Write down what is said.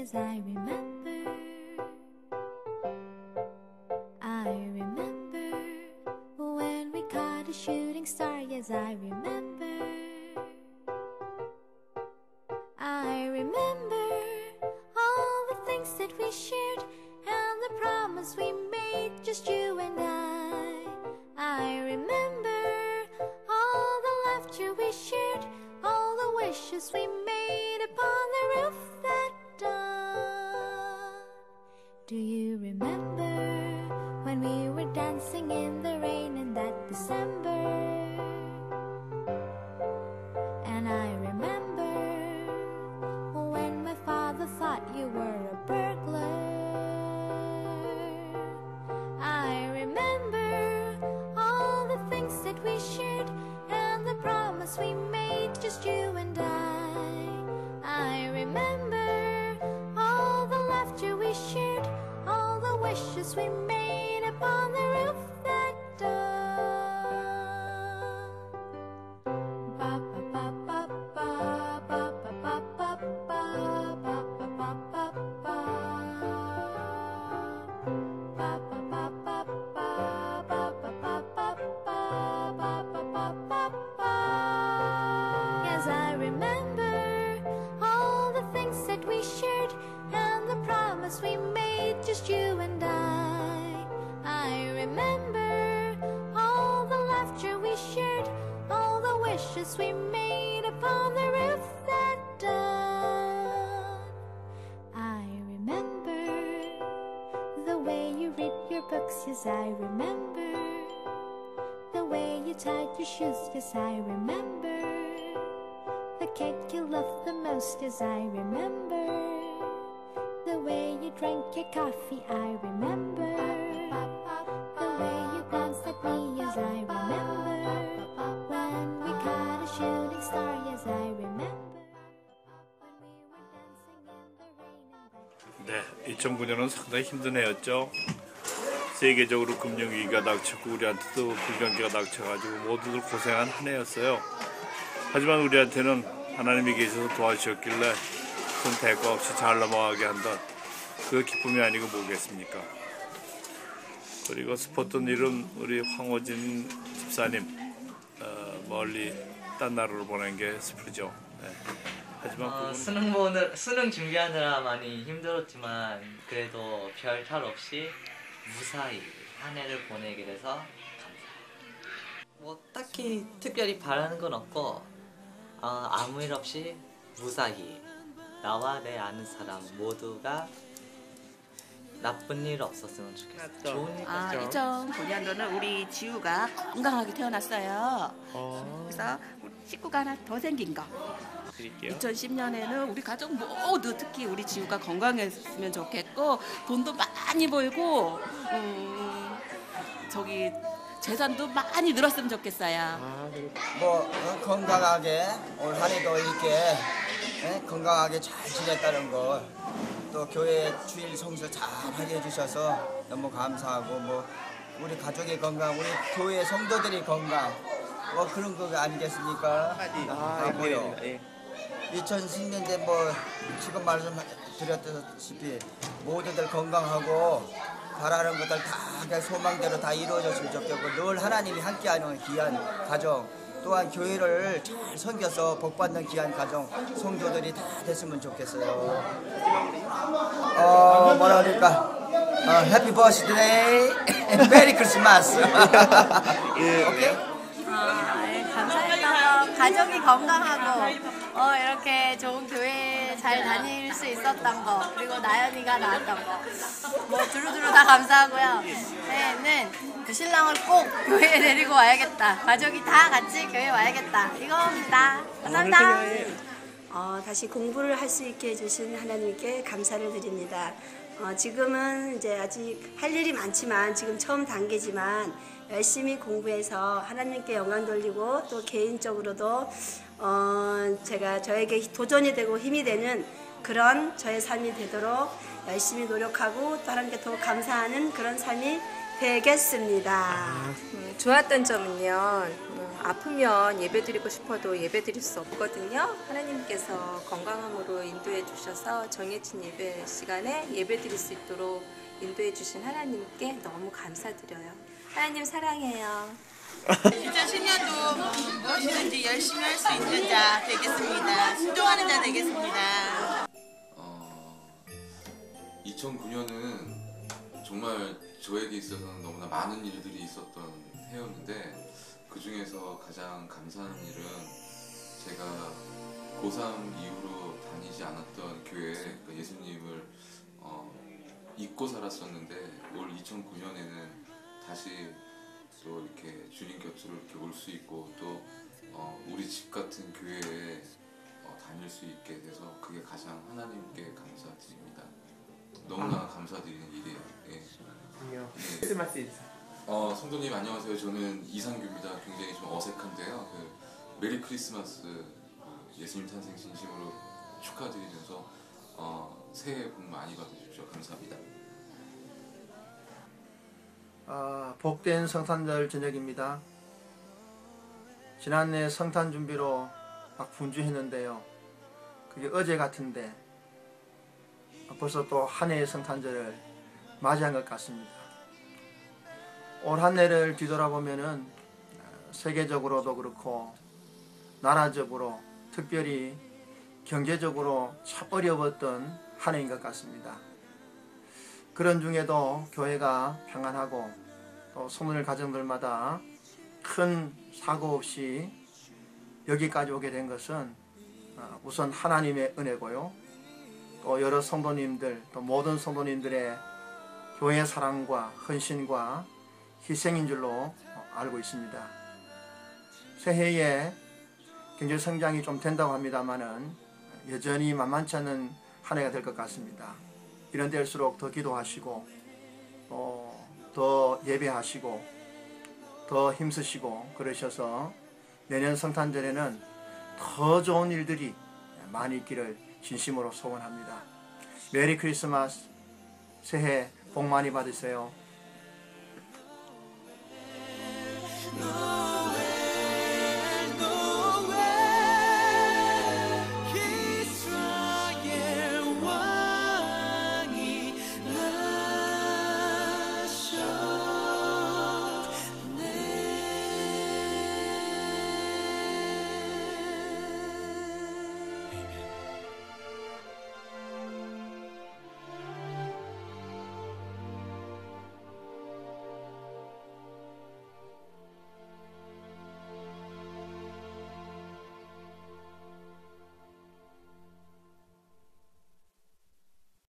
as I remember. I remember when we caught a shooting star, yes, I remember. I remember all the things that we shared and the promise we made, just you and I. I remember all the laughter we shared, all the wishes we made Do you remember when we were dancing in the rain in that December? And I remember when my father thought you were a burglar. I remember all the things that we shared and the promise we made, just you swim remember all the laughter we shared, all the wishes we made upon the roof that dawn. I remember the way you read your books, yes, I remember. The way you tied your shoes, yes, I remember. The cake you loved the most, yes, I remember. The way you drank your coffee, I remember. 2009년은 상당히 힘든 해였죠. 세계적으로 금융위기가 닥쳤고 우리한테도 불경기가 닥쳐가지고 모두들 고생한 한 해였어요. 하지만 우리한테는 하나님이 계셔서 도와주셨길래 큰 대가 없이 잘 넘어가게 한다. 그 기쁨이 아니고 뭐겠습니까? 그리고 스포츠 일은 우리 황호진 집사님 어, 멀리 딴 나라로 보낸 게 슬프죠. 네. 하지만 어, 수능 보느 수능 준비하느라 많이 힘들었지만 그래도 별 탈 없이 무사히 한 해를 보내게 돼서 감사해요. 뭐 딱히 특별히 바라는 건 없고 어, 아무 일 없이 무사히 나와 내 아는 사람 모두가 나쁜 일 없었으면 좋겠어요. 좋은 일 아, 없죠. 2009년도는 우리 지우가 건강하게 태어났어요. 그래서 우리 식구가 하나 더 생긴 거. 드릴게요. 2010년에는 우리 가족 모두 특히 우리 지우가 건강했으면 좋겠고 돈도 많이 벌고 음, 저기 재산도 많이 늘었으면 좋겠어요. 뭐 어, 건강하게 올 한해도 이렇게 예, 건강하게 잘 지냈다는 거또 교회 주일 성수 잘 하게 해주셔서 너무 감사하고 뭐 우리 가족의 건강 우리 교회 성도들이 건강 뭐 그런 거 아니겠습니까? 아, 뭐요? 2010년대 뭐 지금 말씀드렸다시피 모두들 건강하고 바라는 것들 다 소망대로 다 이루어졌으면 좋겠고 늘 하나님이 함께하는 귀한 가정 또한 교회를 잘 섬겨서 복받는 귀한 가정 성도들이 다 됐으면 좋겠어요. 어 뭐라 그럴까? 어, 해피 버스데이, 메리 크리스마스. 오케이? 가족이 건강하고 어, 이렇게 좋은 교회 잘 다닐 수 있었던 거 그리고 나연이가 나왔던 거뭐 두루두루 다 감사하고요. 내는 그 신랑을 꼭 교회에 데리고 와야겠다. 가족이 다 같이 교회 와야겠다. 이겁니다. 감사합니다. 어, 다시 공부를 할 수 있게 해주신 하나님께 감사를 드립니다. 어, 지금은 이제 아직 할 일이 많지만 지금 처음 단계지만 열심히 공부해서 하나님께 영광 돌리고 또 개인적으로도 어, 제가 저에게 도전이 되고 힘이 되는 그런 저의 삶이 되도록 열심히 노력하고 또 하나님께 더 감사하는 그런 삶이 되겠습니다. 음, 좋았던 점은요. 음, 아프면 예배드리고 싶어도 예배드릴 수 없거든요. 하나님께서 건강함으로 인도해 주셔서 정해진 예배 시간에 예배드릴 수 있도록 인도해 주신 하나님께 너무 감사드려요. 하나님 사랑해요. 2010년도 무엇이든지 열심히 할 수 있는 자 되겠습니다. 순종하는 자 되겠습니다. 어, 2009년은 정말 저에게 있어서는 너무나 많은 일들이 있었던 해였는데 그 중에서 가장 감사한 일은 제가 고3 이후로 다니지 않았던 교회 그 예수님을 어, 잊고 살았었는데 올 2009년에는 다시 또 이렇게 주님 곁으로 이렇게 올 수 있고 또 어, 우리 집 같은 교회에 어, 다닐 수 있게 돼서 그게 가장 하나님께 감사드립니다. 너무나 감사드리는 일이에요. 예. 네. 크리스마스 인사. 어, 성도님 안녕하세요. 저는 이상규입니다. 굉장히 좀 어색한데요. 그 메리 크리스마스 그 예수님 탄생 진심으로 축하드리면서 어, 새해 복 많이 받으십시오. 감사합니다. 아, 복된 성탄절 저녁입니다. 지난해 성탄 준비로 막 분주했는데요. 그게 어제 같은데 벌써 또 한 해의 성탄절을 맞이한 것 같습니다. 올 한 해를 뒤돌아보면은 세계적으로도 그렇고 나라적으로 특별히 경제적으로 참 어려웠던 한 해인 것 같습니다. 그런 중에도 교회가 평안하고 또 소문을 가정들마다 큰 사고 없이 여기까지 오게 된 것은 어, 우선 하나님의 은혜고요. 또 여러 성도님들, 또 모든 성도님들의 교회 사랑과 헌신과 희생인 줄로 알고 있습니다. 새해에 경제 성장이 좀 된다고 합니다만은 여전히 만만치 않은 한 해가 될 것 같습니다. 이런 때일수록 더 기도하시고 또더 예배하시고 더 힘쓰시고 그러셔서 내년 성탄절에는 더 좋은 일들이 많이 있기를 진심으로 소원합니다. 메리 크리스마스 새해 복 많이 받으세요.